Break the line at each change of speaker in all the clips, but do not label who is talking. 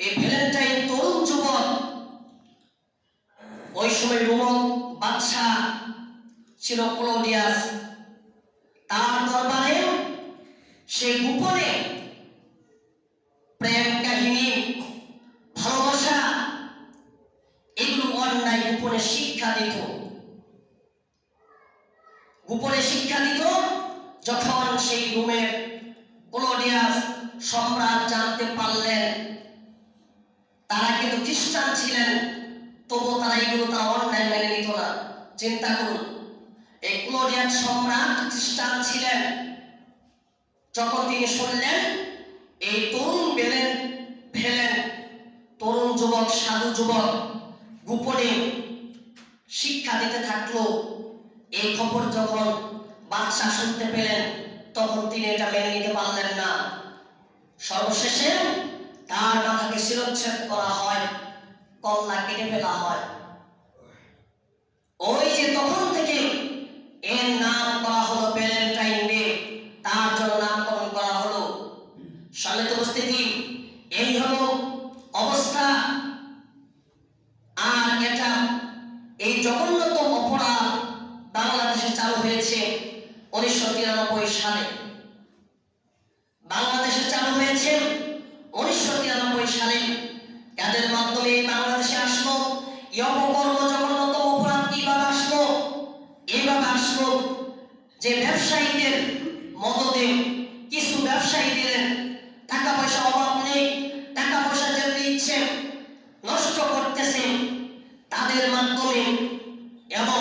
এই ভ্যালেন্টাইন তরুণ যুবক, ওই সময় রোমন বাদশাহ ছিল ক্লোডিয়াস তার দরবারে সে গোপনে প্রেম কাহিনী, ভালোবাসা, এগুলো অন্যায় গোপনে শিক্ষা দিত। গোপনে শিক্ষা দিত যখন সেই রুমের ক্লোডিয়াস সম্রাট জানতে পারলেন তারা কিন্তু খ্রিস্টান ছিলেন তবু তারা এগুলো তারা অন্যায় মেনে নিত না। চিন্তা করুন, এই ক্লোডিয়াস সম্রাট খ্রিস্টান ছিলেন, যখন তিনি শুনলেন, এই তরুণ বেলেন, ফেলেন, তরুণ যুবক, সাধু যুবক, গোপনে শিক্ষা দিতে থাকল। এই খবর যখন বাদশাহ শুনতে পেলেন, তখন তিনি এটা মেনে নিতে পারলেন না। সর্বশেষে তার মাথাকে শিরচ্ছেদ করা হয়, কল্লা কেটে ফেলা হয়। ওই যে তখন থেকে এর নাম করা হলো ভ্যালেন্টাইন ডে তার জন্য নামকরণ করা হলো। সম্মিলিত উপস্থিতি, এই হলো অবস্থা। আর এটা এই জঘন্যতম অপরাধ বাংলাদেশে চালু হয়েছে উনিশশো তিরানব্বই সালে। বাংলাদেশে চালু হয়েছে উনিশশো তিরানব্বই সালে এদের মাধ্যমে বাংলাদেশে আসলো। অপকর্ম জঘন্যতম অপরাধ কীভাবে আসলো? এইভাবে আসলো যে ব্যবসায়ীদের মদতে কিছু ব্যবসায়ীদের টাকা পয়সা অভাব নেই টাকা পয়সা যেমনি ইচ্ছে নষ্ট করতেছে, তাদের মাধ্যমে এবং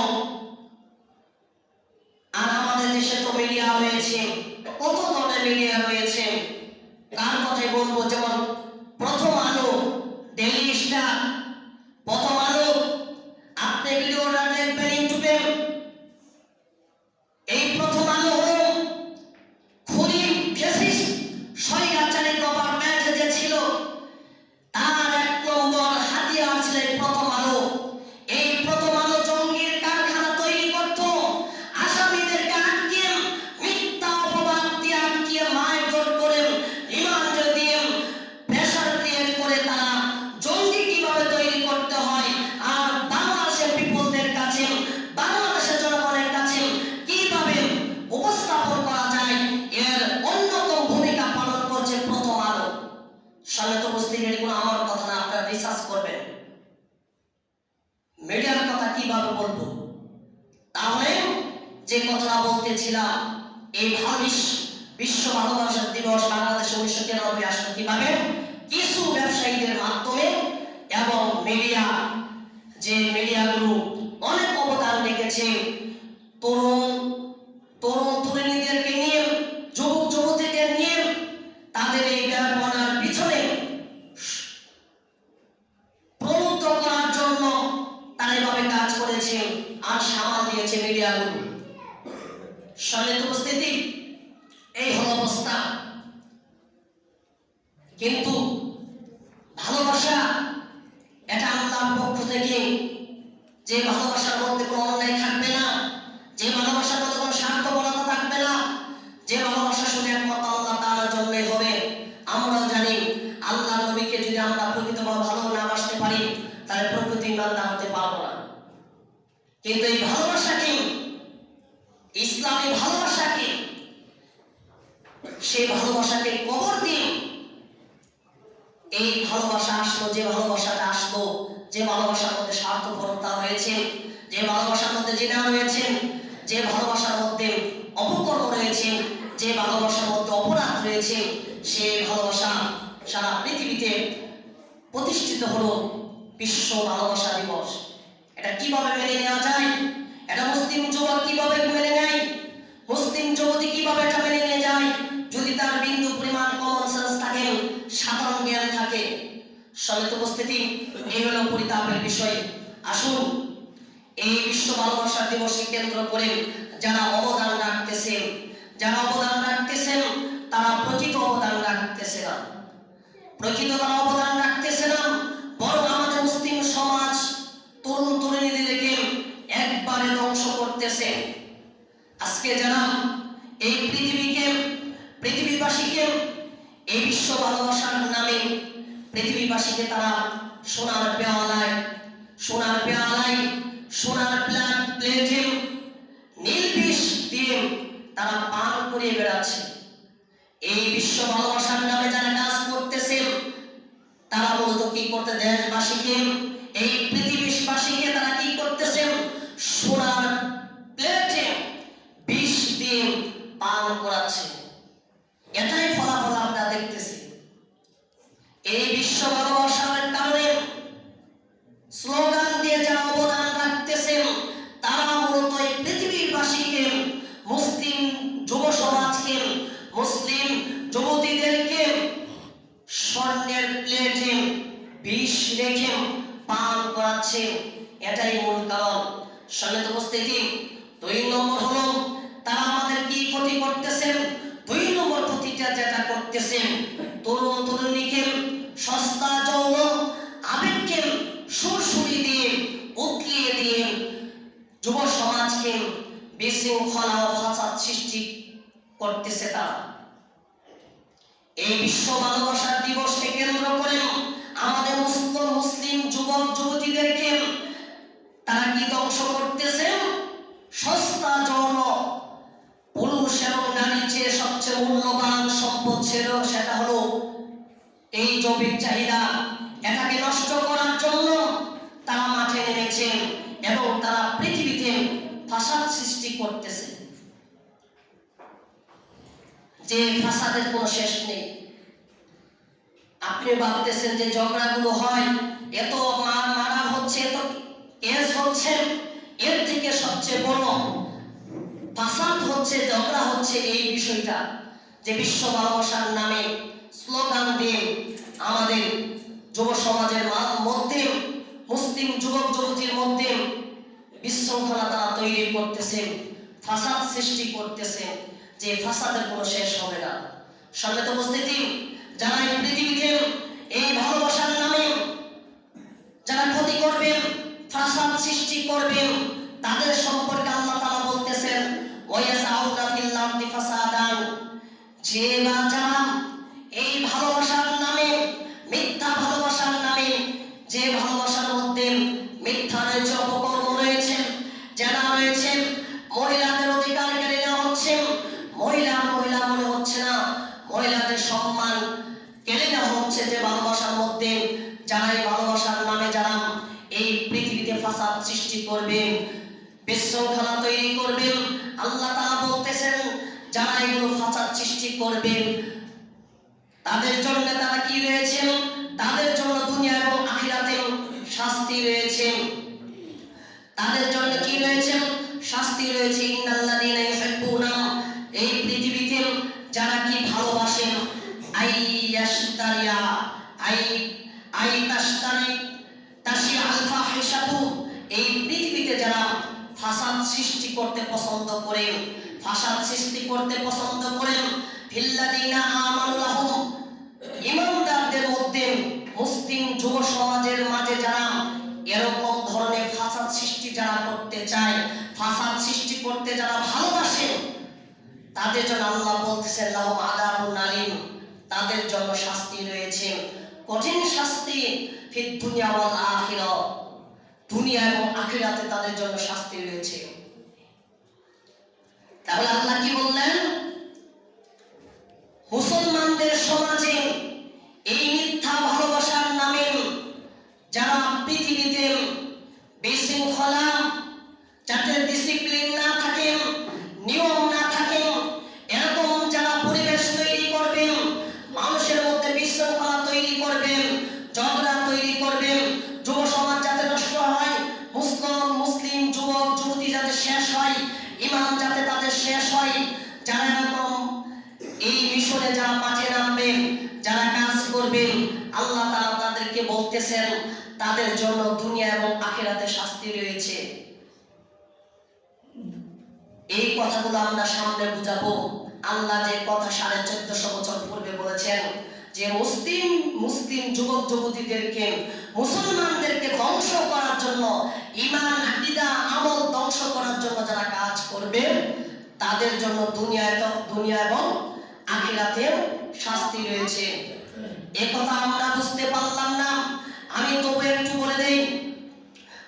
মিডিয়াগুলো সম্মিলিত উপস্থিতি এই হল অবস্থা। কিন্তু ভালোবাসা এটা আল্লাহর পক্ষ থেকে যে ভালোবাসার মধ্যে কোনো অন্যায় থাকবে না যে ভালোবাসার মধ্যে কোনো স্বার্থপরতা থাকবে না যে ভালোবাসা শুধু একমাত্র আল্লাহ তাআলার জন্যই হবে আমরাও জানি আল্লাহ নবীকে যদি আমরা প্রকৃতভাবে ভালো না বাসতে পারি তাহলে প্রকৃতি ইমানদার হতে পারব না কিন্তু এই ভালোবাসাকে ইসলামী ভালোবাসাকে সেই ভালোবাসাকে কবর দিন এই ভালোবাসা আসলো যে ভালোবাসাটা আসলো যে ভালোবাসার মধ্যে স্বার্থপরতা রয়েছে, যে ভালোবাসার মধ্যে জিনা রয়েছে, যে ভালোবাসার মধ্যে অপকর্ম রয়েছে, যে ভালোবাসার মধ্যে অপরাধ রয়েছে, সে ভালোবাসা সারা পৃথিবীতে প্রতিষ্ঠিত হলো বিশ্ব ভালোবাসা দিবস। এটা কীভাবে মেনে নেওয়া যায়? এটা মুসলিম যুবক কীভাবে মেনে নেয়? মুসলিম যুবতী কীভাবে এটা মেনে নিয়ে যায়? যদি তার বিন্দু পরিমাণ কমন সেন্স থাকে, সাধারণ জ্ঞান থাকে সমিত উপস্থিতি, এই হলো পরিতাপের বিষয়। আসুন, এই বিশ্ব ভালোবাসার দিবসকে কেন্দ্র করে যারা অবদান রাখতেছেন, যারা অবদান রাখতেছেন, তারা প্রকৃত অবদান রাখতেছে না। প্রকৃত তারা অবদান রাখতেছে না, বরং আমাদের মুসলিম সমাজ তরুণ তরুণীদেরকে একবারে ধ্বংস করতেছে। আজকে যারা এই পৃথিবীকে, পৃথিবীবাসীকে, এই বিশ্ব ভালোবাসার নামে পৃথিবীবাসীকে তারা সোনার পেয়ালায় সোনার পেয়ালায় সোনার প্লান প্লেটে নীল বিষ দিয়ে তারা পান করে বেড়াচ্ছে। এই বিশ্ব ভালোবাসার নামে যারা কাজ করতেছে, তারা মূলত কি করতে দেশবাসীকে? এই পৃথিবীবাসীকে তারা কি করতেছে? সোনার প্লেটে বিষ দিয়ে পান করাচ্ছে। এটাই ফলাফল আমরা দেখতেছি। এই বিশ্ব ভালোবাসার কারণে স্লোগান দিয়ে যারা অবদান রাখতেছেন তারা মূলত এই পৃথিবীবাসীকে মুসলিম যুব সমাজকে মুসলিম যুবতীদেরকে স্বর্ণের প্লেটে বিষ রেখে পান করাচ্ছে এটাই মূল কারণ। সঙ্গে উপস্থিতি, দুই নম্বর হলো, তারা আমাদের কি ক্ষতি করতেছেন? দুই নম্বর ক্ষতিটা যেটা করতেছেন, তরুণ তরুণীকে সস্তা যৌন আবেগকে সুরসুরি দিয়ে উতলিয়ে দিয়ে যুব সমাজকে বিশৃঙ্খলা ও ফাসাদ সৃষ্টি করতেছে তারা। এই বিশ্ব ভালোবাসার দিবসকে কেন্দ্র করে আমাদের মুসলিম যুবক যুবতীদেরকে তারা কি ধ্বংস করতেছে? সস্তা যৌন পুরুষ এবং নারীর চেয়ে সবচেয়ে মূল্যবান সম্পদ ছিল, সেটা হলো এই জৈবিক চাহিদা। এটাকে নষ্ট করার জন্য তারা মাঠে নেমেছেন এবং তারা পৃথিবীতে ফাসাদ সৃষ্টি করতেছে। যে ফাসাদের কোনো শেষ নেই। আপনি ভাবতেছেন যে ঝগড়াগুলো হয়, এত মারা হচ্ছে, এত কেস হচ্ছে, এর থেকে সবচেয়ে বড়। ফাসাদ হচ্ছে ঝগড়া হচ্ছে এই বিষয়টা যে বিশ্ব ভালোবাসার নামে স্লোগান দিয়ে আমাদের যুব সমাজের মধ্যে, মুসলিম যুবক যুবতীর মধ্যে বিশৃঙ্খলা তারা তৈরি করতেছে, ফাসাদ সৃষ্টি করতেছে যে ফাসাদের কোনো শেষ হবে না। সম্মিলিত উপস্থিতি, যারা এই পৃথিবীতে এই ভালোবাসার নামে যারা ক্ষতি করবেন ফাসাদ সৃষ্টি করবে তাদের সম্পর্কে আল্লাহ তাআলা বলতেছেন ওয়ায়াসাউনা ফিল আরদি ফাসাদান। যে বা যারা এই ভালোবাসার করবেন, বিশৃঙ্খলা তৈরি করবেন। আল্লাহ তাআলা বলতেছেন, যারা এগুলো ফাসাদ সৃষ্টি করবেন, তাদের জন্য তারা কি রয়েছেন? তাদের জন্য দুনিয়া এবং আখিরাতে শাস্তি রয়েছে। তাদের জন্য কি রয়েছে? শাস্তি রয়েছে। ইন্নাল্লাযীনা ইউহিব্বুনা এই পৃথিবীতে যারা কি ভালোবাসেন আই ইয়াশতারিয়া আই আই তাশতারি তাশি আল ফাহিশাতু এই পৃথিবীতে যারা ফাসাদ সৃষ্টি করতে পছন্দ করেন, ফাসাদ সৃষ্টি করতে পছন্দ করেন ফিল্লাযীনা আমানু লাহুম, ইমানদারদের মধ্যে মুসলিম যুব সমাজের মাঝে যারা এরকম ধরনের ফাসাদ সৃষ্টি যারা করতে চায়, ফাসাদ সৃষ্টি করতে যারা ভালোবাসে, তাদের জন্য আল্লাহ বলতেছেন, লাহুম আযাবুন আলীম, তাদের জন্য শাস্তি রয়েছে। কঠিন শাস্তি ফিদ দুনিয়া ওয়াল আখিরা দুনিয়া এবং আখিরাতে তাদের জন্য শাস্তি রয়েছে। তাহলে আল্লাহ কি বললেন? মুসলমানদের সমাজে এই মিথ্যা ভালোবাসার নামে যারা পৃথিবীতে বিশৃঙ্খলা জন্য দুনিয়া এবং আখিরাতে শাস্তি রয়েছে। এই কথাগুলো আমরা সামনে বুঝাবো। আল্লাহ যে কথা সাড়ে চোদ্দশো বছর পূর্বে বলেছেন যে মুসলিম মুসলিম যুবক, যুবতীদেরকে, মুসলমানদেরকে ধ্বংস করার জন্য ইমান আকিদা, আমল ধ্বংস করার জন্য যারা কাজ করবে, তাদের জন্য দুনিয়ায় দুনিয়া এবং আখিরাতেও শাস্তি রয়েছে। এ কথা আমরা বুঝতে পারলাম আমি তবু একটু বলে দেই।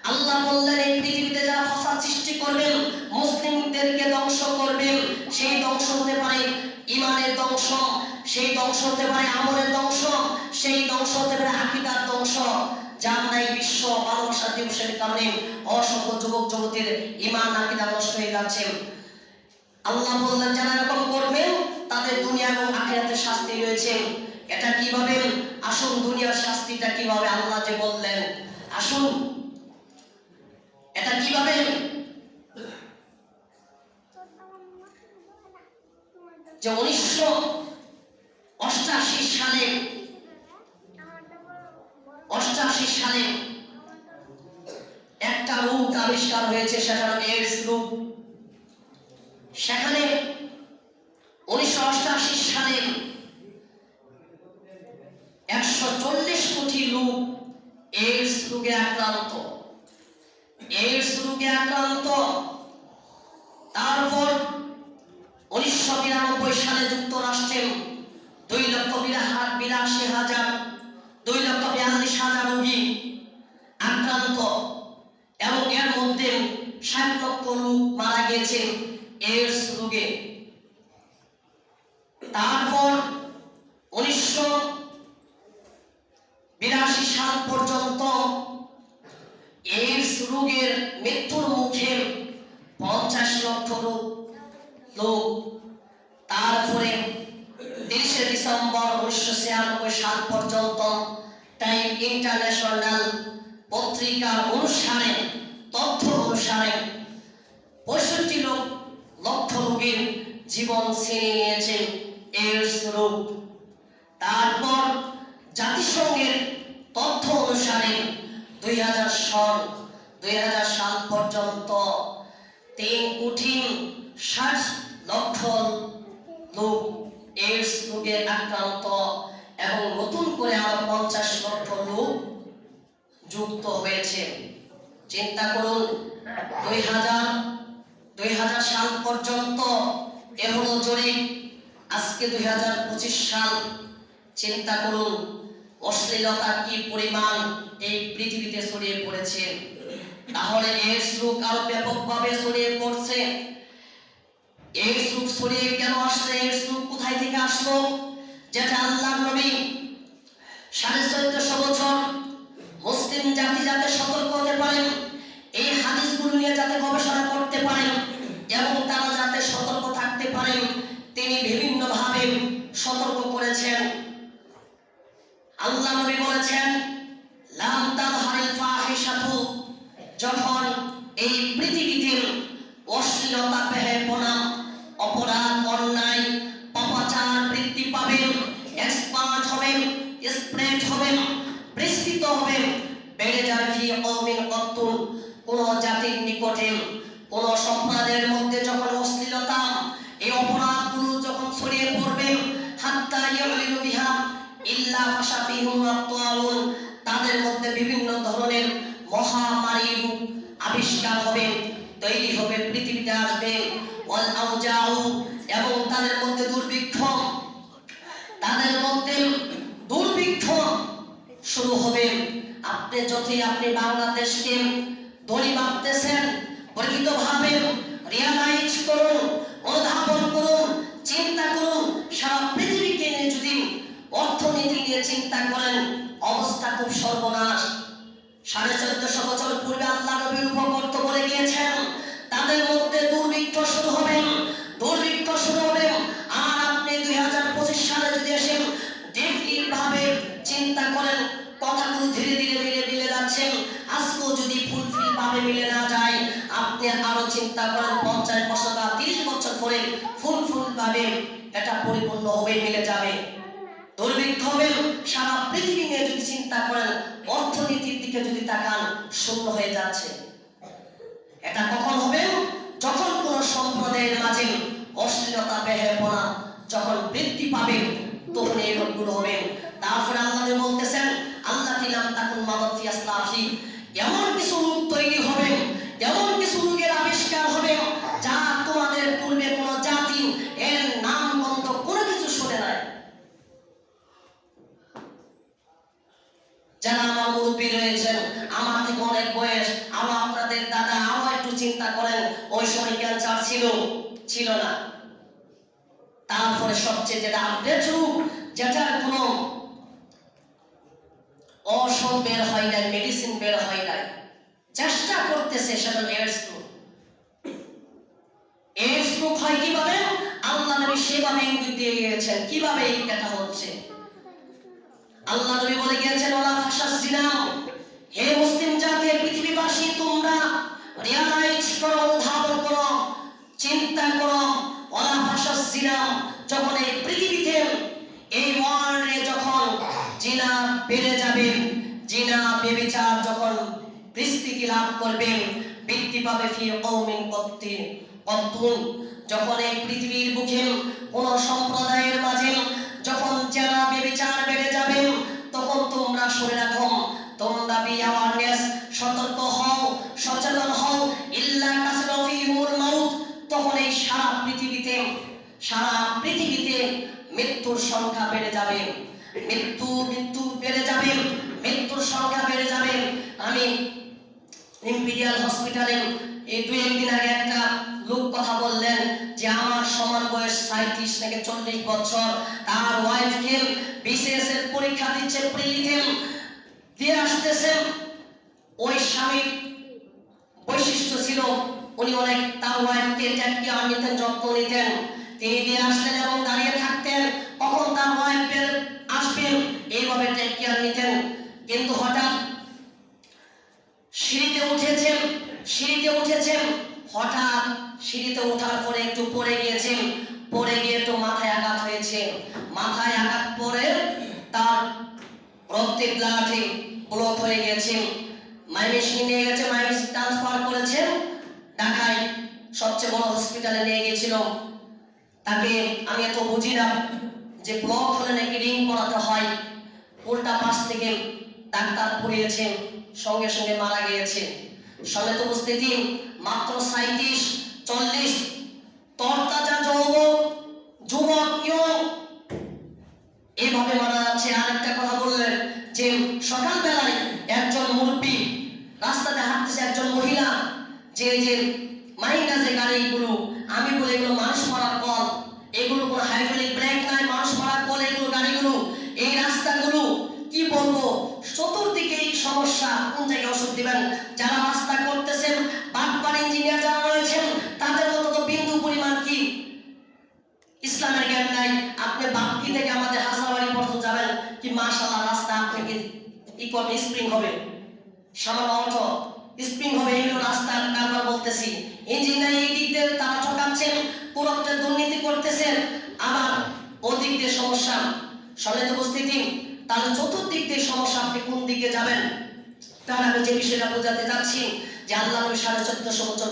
আল্লাহ বললেন, এই পৃথিবীতে যারা ফসাদ সৃষ্টি করবেন, মুসলিমদেরকে ধ্বংস করবেন, সেই ধ্বংস হতে পারে ইমানের ধ্বংস, সেই ধ্বংস হতে পারে আমলের ধ্বংস, সেই ধ্বংস হতে পারে আকিদার ধ্বংস। যার নাই বিশ্ব, ভালোবাসা দিবসের কারণে অসংখ্য যুবক যুবতীর ইমান আকিদা নষ্ট হয়ে যাচ্ছে। আল্লাহ বললেন, যারা এরকম করবেন, তাদের দুনিয়া এবং আখিরাতের শাস্তি রয়েছে। এটা কীভাবে আসুন দুনিয়ার শাস্তিটা কীভাবে আল্লাহ যে বললেন? আসুন। এটা কীভাবে? যে উনিশশো অষ্টাশি সালে অষ্টাশি সালে একটা রোগ আবিষ্কার হয়েছে, সেটা এইডস রোগ সেখানে উনিশশো অষ্টাশি সালে একশো চল্লিশ কোটি লোক এইডস রোগে আক্রান্ত এইডস রোগে আক্রান্ত তারপর উনিশশো বিরানব্বই সালে যুক্তরাষ্ট্রে দুই লক্ষ বিরা- বিরাশি হাজার দুই লক্ষ বিয়াল্লিশ হাজার রোগী আক্রান্ত এবং এর মধ্যে ষাট লক্ষ লোক মারা গেছে এইডস রোগে তারপর উনিশশো বিরাশি সাল পর্যন্ত এইডস রোগের মৃত্যুর মুখে পঞ্চাশ লক্ষ লোক লোক তারপরে তিরিশে ডিসেম্বর উনিশশো ছিয়ানব্বই সাল পর্যন্ত টাইম ইন্টারন্যাশনাল পত্রিকার অনুসারে তথ্য অনুসারে পঁয়ষট্টি লোক লক্ষ রোগীর জীবন ছিনিয়ে নিয়েছে এইডস রোগ তারপর জাতিসংঘের তথ্য অনুসারে দুই হাজার সাল দুই হাজার সাল পর্যন্ত তিন কোটি ষাট লক্ষ লোক এইডস রোগে আক্রান্ত এবং নতুন করে আরও পঞ্চাশ লক্ষ লোক যুক্ত হয়েছে। চিন্তা করুন, দুই হাজার দুই হাজার সাল পর্যন্ত এ হলো আজকে দুই হাজার পঁচিশ সাল। চিন্তা করুন, অশ্লীলতা কি পরিমাণ এই পৃথিবীতে ছড়িয়ে পড়েছে। তাহলে এইডস রোগ আরও ব্যাপকভাবে ছড়িয়ে পড়ছে। এইডস রোগ ছড়িয়ে কেন আসছে? এইডস রোগ কোথায় থেকে আসলো? যেটা আল্লাহ নবী সাড়ে চোদ্দশো বছর মুসলিম জাতি যাতে সতর্ক হতে পারেন এই হাদিসগুলো নিয়ে যাতে গবেষণা করতে পারেন এবং তারা যাতে সতর্ক থাকতে পারেন তিনি বিভিন্নভাবে সতর্ক করেছেন। আল্লাহ নবী বলেছেন সাড়ে চোদ্দশো বছর পূর্বে আল্লাহ নবীর উপকর্ত এটা কখন হবে? যখন কোন সম্প্রদায়ের মাঝে অশ্লীলতা বেহেপনা যখন বৃদ্ধি পাবে, তখন এই রোগগুলো হবে। তারপরে আল্লাহ বলতেছেন, আল্লাহ তিলাম তাকুন মাদত ফি এমন কিছু রূপ তৈরি হবে, এমন কিছু রোগের আবিষ্কার হবে, যা তোমাদের পূর্বে কোনো জাতি এর নাম গন্ধ কোনো কিছু শুনে নাই। যারা আমার মুরব্বী রয়েছেন, আমার থেকে অনেক বয়স, আমার আপনাদের দাদা চিন্তা করেন, ওই সময় ক্যান্সার ছিল ছিল না। তারপরে সবচেয়ে যেটা আপডেট রূপ যেটার কোনো ঔষধ বের হয় নাই মেডিসিন বের হয় নাই, চেষ্টা করতেছে সেটা এডস রোগ এডস রোগ হয় কীভাবে? আল্লাহ নবী সেভাবে ইঙ্গিত দিয়ে গিয়েছেন। কীভাবে এটা হচ্ছে? আল্লাহ নবী বলে গিয়েছেন, ওলা ফাশাস জিনাম। হে মুসলিম জাতি, পৃথিবীবাসী, তোমরা রিয়ালাইজ অনুধাবন করো, চিন্তা করো ফাশাস জিনাম যখন এই পৃথিবীতে এই ওয়ার্ল্ডে যখন জিনা বেড়ে যাবে, জিনা বেবিচার যখন বিস্তৃতি লাভ করবে বৃদ্ধি পাবে ফি কওমিন কত্তি কত্তুন। যখন এই পৃথিবীর বুকে কোন সম্প্রদায়ের মাঝে যখন জেনা বেবিচার বেড়ে যাবে, তখন তোমরা শুনে রাখো, তোমরা বি অ্যাওয়ারনেস সতর্ক হও, সচেতন হও ইল্লা কাসরা ফিহুল মাউত। তখন এই সারা পৃথিবীতে সারা পৃথিবীতে মৃত্যুর সংখ্যা বেড়ে যাবে। মৃত্যু মৃত্যু বেড়ে যাবে, মৃত্যুর সংখ্যা বেড়ে যাবে। আমি ইম্পিরিয়াল হসপিটালে এই দুই একদিন আগে একটা লোক কথা বললেন যে আমার সমান বয়স সাঁত্রিশ থেকে চল্লিশ বছর। তার ওয়াইফকে বিসিএস এর পরীক্ষা দিচ্ছে প্রিলিতে দিয়ে আসতেছেন ওই স্বামীর বৈশিষ্ট্য ছিল, উনি অনেক ওয়াইফকে টেক কেয়ার নিতেন যত্ন নিতেন। তিনি দিয়ে আসতেন এবং দাঁড়িয়ে থাকতেন। কখন তার ওয়াইফ বের আসবেন, এইভাবে টেক কেয়ার নিতেন কিন্তু হঠাৎ সিঁড়িতে উঠেছেন সিঁড়িতে উঠেছেন। হঠাৎ সিঁড়িতে ওঠার পরে একটু পড়ে গিয়েছেন। পড়ে গিয়ে একটু মাথায় আঘাত হয়েছে। মাথায় আঘাত পরে তার রক্তে ব্লাডে ব্লক হয়ে গেছে মাইমেশিনে নিয়ে গেছে মাইমেশিন ট্রান্সফার করেছেন। ঢাকায় সবচেয়ে বড় হসপিটালে নিয়ে গিয়েছিল তাকে আমি এত বুঝি না যে ব্লক হলে নাকি রিং করাতে হয়। উল্টা পাশ থেকে ডাক্তার পড়িয়েছে, সঙ্গে সঙ্গে মারা গিয়েছে। সমেত উপস্থিতি, মাত্র সাঁত্রিশ চল্লিশ। তরতাজা যৌবক, যুবক এইভাবে মারা যাচ্ছে। আরেকটা কথা বললেন যে সকালবেলায় একজন মুরব্বী রাস্তাতে হাঁটতেছে একজন মহিলা, যে যে মাইন্ডা যে গাড়িগুলো, আমি বলে এগুলো মানুষ মারার কল। এগুলো কোনো হাইড্রোলিক ব্রেক নাই, মানুষ মারার কল এগুলো গাড়িগুলো। এই রাস্তাগুলো, কি বলব, চতুর্দিকে এই সমস্যা, কোন জায়গায় ওষুধ দিবেন? যারা রাস্তা করতেছেন, বাটপার ইঞ্জিনিয়ার যারা রয়েছেন, তাদের মতো তো বিন্দু পরিমাণ কি? ইসলামের জ্ঞান নাই। আপনি বাপ্তি থেকে আমাদের হাসাবাড়ি পর্যন্ত যাবেন, কি মাশাআল্লাহ রাস্তা আপনাকে করবে স্প্রিং হবে। এই দিক দিয়ে তারা ঠকাচ্ছেন পুরোটা দুর্নীতি করতেছেন। আবার ওদিক দিয়ে সমস্যা? সমেত উপস্থিতি। তাহলে চতুর্দিক দিয়ে সমস্যা, আপনি কোন দিকে যাবেন? তার আমি যে বিষয়টা বোঝাতে যাচ্ছি, যে আল্লাহ নবী সাড়ে চোদ্দশো বছর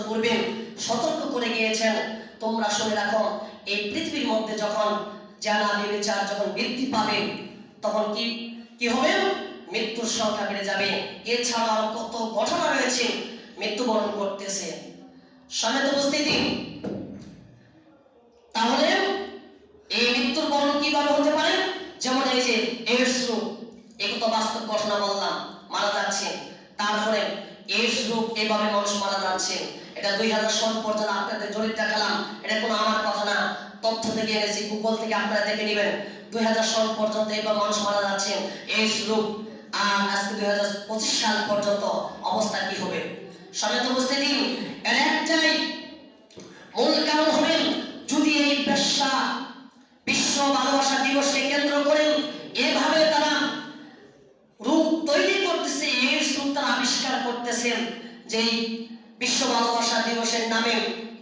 সতর্ক করে গিয়েছেন, তোমরা শুনে এই পৃথিবীর মধ্যে যখন জানা বিবেচার যখন বৃদ্ধি পাবে, তখন কি কি হবে? মৃত্যুর সংখ্যা বেড়ে যাবে। এছাড়াও কত ঘটনা রয়েছে মৃত্যুবরণ করতেছে। সমেত উপস্থিতি। তাহলে এই মৃত্যুর বরণ কীভাবে হতে পারে? যেমন এই যে এইডস রোগ এগুলো বাস্তব ঘটনা বললাম, মারা যাচ্ছে। তারপরে এইডস রোগ এভাবে মানুষ মারা যাচ্ছে। এটা দুই হাজার সাল পর্যন্ত আপনাদের জরিপ দেখালাম। এটা কোনো আমার কথা না। তথ্য থেকে এনেছি গুগল থেকে আপনারা দেখে নেবেন। দুই হাজার সাল পর্যন্ত এবার মানুষ মারা যাচ্ছে। এইডস রোগ আর আজকে দুই হাজার পঁচিশ সাল পর্যন্ত অবস্থা কি হবে? সমেত উপস্থিতি? এর একটাই মূল কারণ হবেন যদি এই পেশা বিশ্ব ভালোবাসা দিবসকে কেন্দ্র করে এভাবে তারা রূপ তৈরি করতেছে, এই রূপ তারা আবিষ্কার করতেছেন যে বিশ্ব ভালোবাসা দিবসের নামে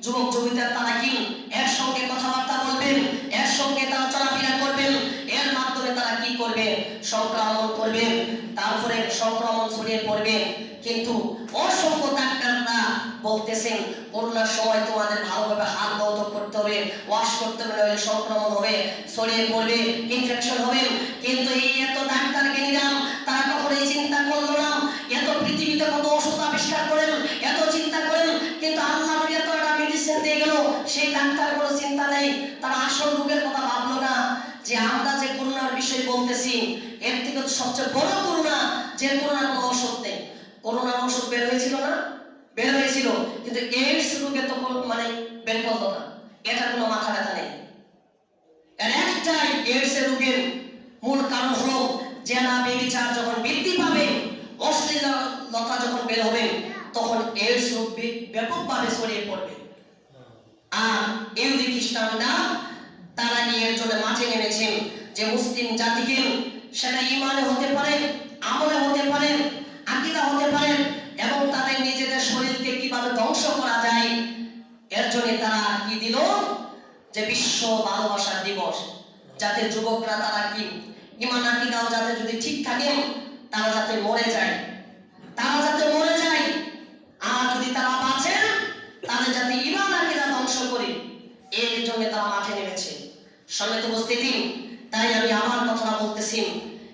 যুবক যুবতীরা তারা কি এর সঙ্গে কথাবার্তা বলবেন, এর সঙ্গে তারা চলাফেরা করবেন, এর মাধ্যমে তারা কি করবে? সংক্রমণ করবে, তারপরে সংক্রমণ ছড়িয়ে পড়বে। কিন্তু অসংখ্য ডাক্তাররা বলতেছেন করোনার সময় তোমাদের ভালোভাবে হাত বন্ধ করতে হবে, ওয়াশ করতে হবে নইলে সংক্রমণ হবে, ছড়িয়ে পড়বে ইনফেকশন হবে। কিন্তু এই এত ডাক্তারকে নিলাম, তারা কখনো এই সেই ডাক্তার কোনো চিন্তা নেই, তারা আসল রোগের কথা ভাবলো না যে আমরা যে করোনার বিষয় বলতেছি, এর থেকে সবচেয়ে বড় করোনা যে করোনার কোনো ওষুধ নেই। করোনার ওষুধ বের হয়েছিল না? বের হয়েছিল, কিন্তু এইডস রোগে তো মানে বের করল না। এটা কোনো মাথা ব্যথা নেই। এর একটাই এইডস রোগের মূল কারণ হলো জেনা বেবিচার যখন বৃদ্ধি পাবে, অশ্লীলতা যখন বের হবে, তখন রূপ ব্য- ব্যাপকভাবে ছড়িয়ে পড়বে। আর ইহুদি খ্রিস্টানরা, তারা নিয়ে জন্য মাঠে নেমেছেন যে মুসলিম জাতিকে, সেটা ইমানে হতে পারে, আমলে হতে পারে, আকিদা হতে পারে এবং তাদের নিজেদের শরীরকে কীভাবে ধ্বংস করা যায়, এর জন্য তারা কি দিল? যে বিশ্ব ভালোবাসার দিবস। যাতে যুবকরা তারা কি ইমান আকিদাও যাতে যদি ঠিক থাকে, তারা যাতে মরে যায়। তারা যাতে মরে যায়। আর যদি তারা বাঁচে তাদের যাতে ইমান আকিদা ধ্বংস করে। এর জন্য তারা মাঠে নেমেছে। সমেত উপস্থিতি, তাই আমি আমার কথাটা বলতেছি।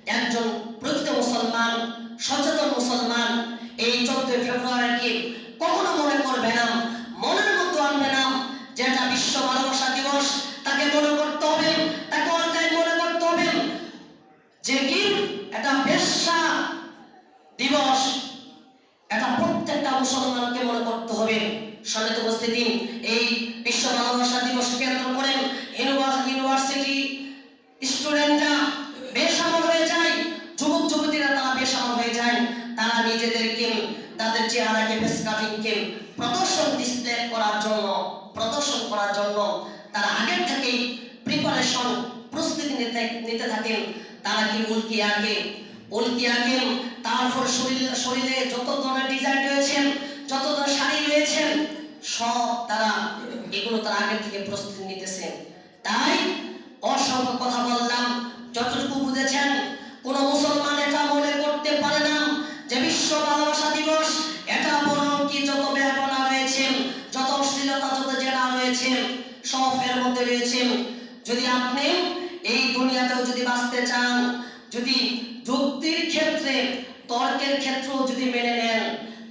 একজন প্রকৃত মুসলমান, সচেতন মুসলমান, এই চোদ্দই ফেব্রুয়ারিকে কখনো মনে করবে না, মনের মধ্যে আনবে না যেটা বিশ্ব ভালোবাসা দিবস, তাকে মনে করতে হবে তাকে অন্যায় মনে করতে হবে যে কি এটা পেশা দিবস এটা প্রত্যেকটা মুসলমানকে মনে করতে হবে সমেত উপস্থিতি এই বিশ্ব ভালোবাসা দিবস কেন্দ্র করে ইউনিভার্স- ইউনিভার্সিটি স্টুডেন্টরা বেসামল হয়ে যায় যুবক যুবতীরা তারা বেসামল হয়ে যায় তারা নিজেদেরকে তাদের চেহারাকে ফেস কাটিংকে প্রদর্শন ডিসপ্লে করার জন্য প্রদর্শন করার জন্য তারা আগের থেকেই প্রিপারেশন প্রস্তুতি নিতে নিতে থাকেন তারা কি উল্কি আঁকে উল্কি আঁকেন তারপর শরীরে শরীরে যত ধরনের ডিজাইন রয়েছেন যত ধরনের শাড়ি রয়েছেন সব তারা এগুলো তারা আগে থেকে প্রস্তুতি নিতেছেন তাই অসংখ্য কথা বললাম যতটুকু বুঝেছেন কোন মুসলমান এটা মনে করতে পারে না যে বিশ্ব ভালোবাসা দিবস। এটা কি যত বেহাপনা রয়েছে, যত অশ্লীলতা, যত জেনা রয়েছে মধ্যে রয়েছে। যদি আপনি এই দুনিয়াতেও যদি বাঁচতে চান, যদি যুক্তির ক্ষেত্রে, তর্কের ক্ষেত্রেও যদি মেনে নেন,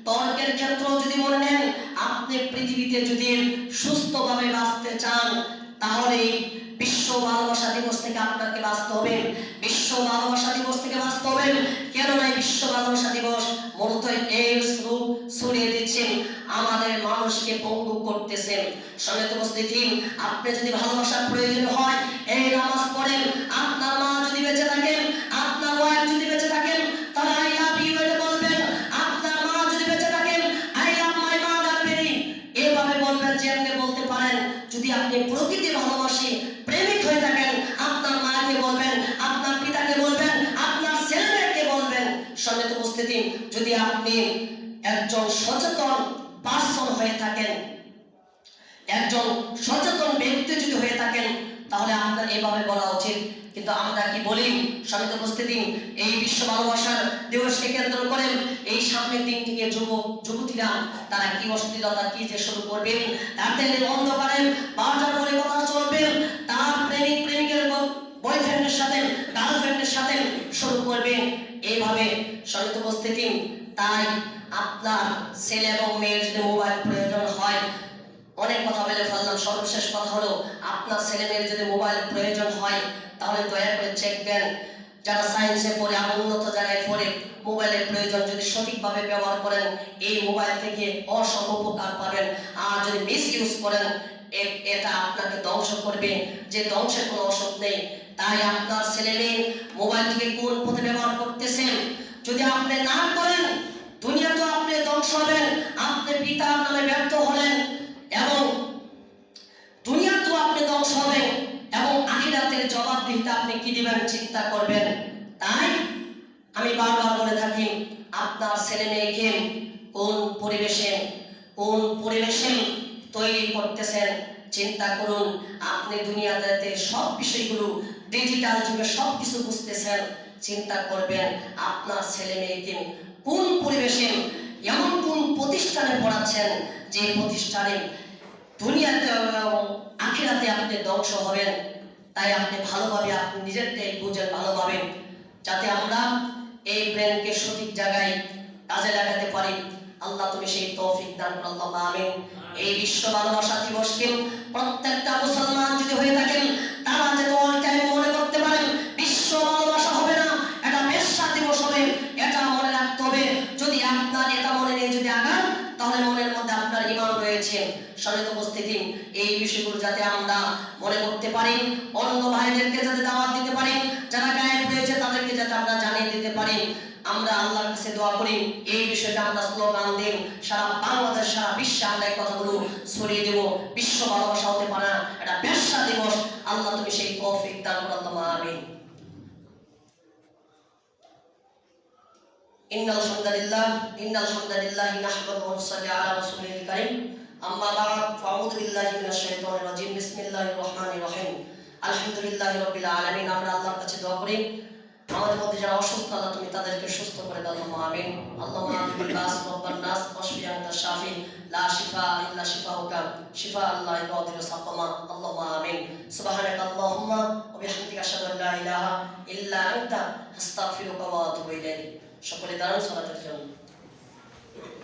তর্কের ক্ষেত্রেও যদি মনে নেন, আপনি পৃথিবীতে যদি সুস্থভাবে বাঁচতে চান তাহলে বিশ্ব ভালোবাসা দিবস থেকে আপনাকে বাঁচতে হবে। বিশ্ব ভালোবাসা দিবস থেকে বাঁচতে হবে। কেননা বিশ্ব ভালোবাসা দিবস মূলত এই রূপ ছড়িয়ে দিচ্ছেন, আমাদের মানুষকে পঙ্গু করতেছেন। সমেত উপস্থিতি, আপনি যদি ভালোবাসার প্রয়োজন হয়, এই নামাজ পড়েন, আপনার মা আপনি একজন সচেতন পার্সন হয়ে থাকেন। একজন সচেতন ব্যক্তি যদি হয়ে থাকেন, তাহলে আপনার এভাবে বলা উচিত। কিন্তু আমরা কি বলি? সমিত উপস্থিতি এই বিশ্ব ভালোবাসার দিবসকে কেন্দ্র করে এই সামনের দিনটিকে যুবক যুবতীরা তারা কি অশ্লীলতা কি যে শুরু করবেন? রাতের অন্ধকারে বারোটার পরে কথা চলবেন তার প্রেমিক, প্রেমিকের বয়ফ্রেন্ডের সাথে গার্লফ্রেন্ডের সাথে শুরু করবেন এইভাবে সমিত উপস্থিতি তাই আপনার ছেলে এবং মেয়ের যদি মোবাইল প্রয়োজন হয়, অনেক কথা বলে ফেললাম। সর্বশেষ কথা হলো, আপনার ছেলে মেয়ের যদি মোবাইল প্রয়োজন হয়, তাহলে দয়া করে চেক দেন। যারা সায়েন্সে পড়ে, আর উন্নত জায়গায় পড়ে মোবাইলের প্রয়োজন যদি সঠিকভাবে ব্যবহার করেন, এই মোবাইল থেকে অসংখ্য উপকার পাবেন। আর যদি মিস ইউজ করেন এটা আপনাকে ধ্বংস করবে। যে ধ্বংসের কোনো অসুখ নেই। তাই আপনার ছেলে মেয়ে মোবাইল থেকে কোন পথে ব্যবহার করতেছেন? যদি আপনি না করেন দুনিয়া তো আপনি ধ্বংস হবেন, আপনি পিতার নামে ব্যর্থ হলেন এবং দুনিয়া তো আপনি ধ্বংস হবেন এবং আখিরাতের জবাবদিহিতা আপনি কি দিবেন, চিন্তা করবেন? তাই আমি বারবার বলে থাকি, আপনার ছেলে মেয়েকে কোন পরিবেশে কোন পরিবেশে তৈরি করতেছেন? চিন্তা করুন, আপনি দুনিয়াতে সব বিষয়গুলো ডিজিটাল যুগে সব কিছু বুঝতেছেন, চিন্তা করবেন, আপনার ছেলে মেয়েকে কোন পরিবেশে, এমন কোন প্রতিষ্ঠানে পড়াচ্ছেন যে প্রতিষ্ঠানে দুনিয়াতে আখিরাতে আপনি ধ্বংস হবেন, তাই আপনি ভালোভাবে, আপনি নিজের নিজেরটাই বুঝেন ভালোভাবে যাতে আমরা এই ব্রেনকে সঠিক জায়গায় কাজে লাগাতে পারি। আল্লাহ তুমি সেই তৌফিক দান আল্লাহ, আমিন। এই বিশ্ব ভালোবাসা দিবসকে প্রত্যেকটা মুসলমান যদি হয়ে থাকেন, তারা যেন অল টাইম মনে করতে পারেন, বিশ্ব ভালোবাসা হবে না, এটা বেশ্যা দিবস হবে, এটা মনে রাখতে হবে। যদি আপনার এটা মনে নিয়ে যদি আগান, তাহলে মনের মধ্যে আপনার ইমান রয়েছে। সমিত উপস্থিতি, এই বিষয়গুলো যাতে আমরা মনে করতে পারি অন্য ভাইদেরকে যাতে দাওয়াত দিতে পারি যারা গায়েব হয়েছে তাদেরকে যাতে আমরা জানিয়ে দিতে পারি আমরা আল্লাহর কাছে দোয়া করি এই বিষয়টা আমরা স্লোগান দিন সারা বাংলাদেশ সারা বিশ্বে আমরা এই কথাগুলো ছড়িয়ে দেব বিশ্ব ভালোবাসা হতে পারে না এটা ব্যবসা দিবস আল্লাহ তুমি সেই তৌফিক দান করো আল্লাহ আমিন إن الحمد لله إن الحمد لله نحمده ونصلي على رسوله الكريم أما بعد فأعوذ بالله من الشيطان الرجيم بسم الله الرحمن الرحيم আলহামদুলিল্লাহ রবিল আলমিন, আমরা আল্লাহর কাছে দোয়া করি। আমাদের মধ্যে যারা অসুস্থ, আল্লাহ তুমি তাদেরকে সুস্থ করে দাও আমিন। আল্লাহ নাস রব্বান নাস ওয়াশফি আনতা শাফি, লা শিফা ইল্লা শিফাউকা, শিফা আল্লাহ ইয়াদির সাকামা আল্লাহ আমিন। সুবহানাক আল্লাহুম্মা, ওয়া বিহামদিকা আশহাদু আল্লা ইলাহা ইল্লা আনতা, আস্তাগফিরুকা ওয়া আতুবু ইলাইক। সকলে দাঁড়ান সালাতের জন্য।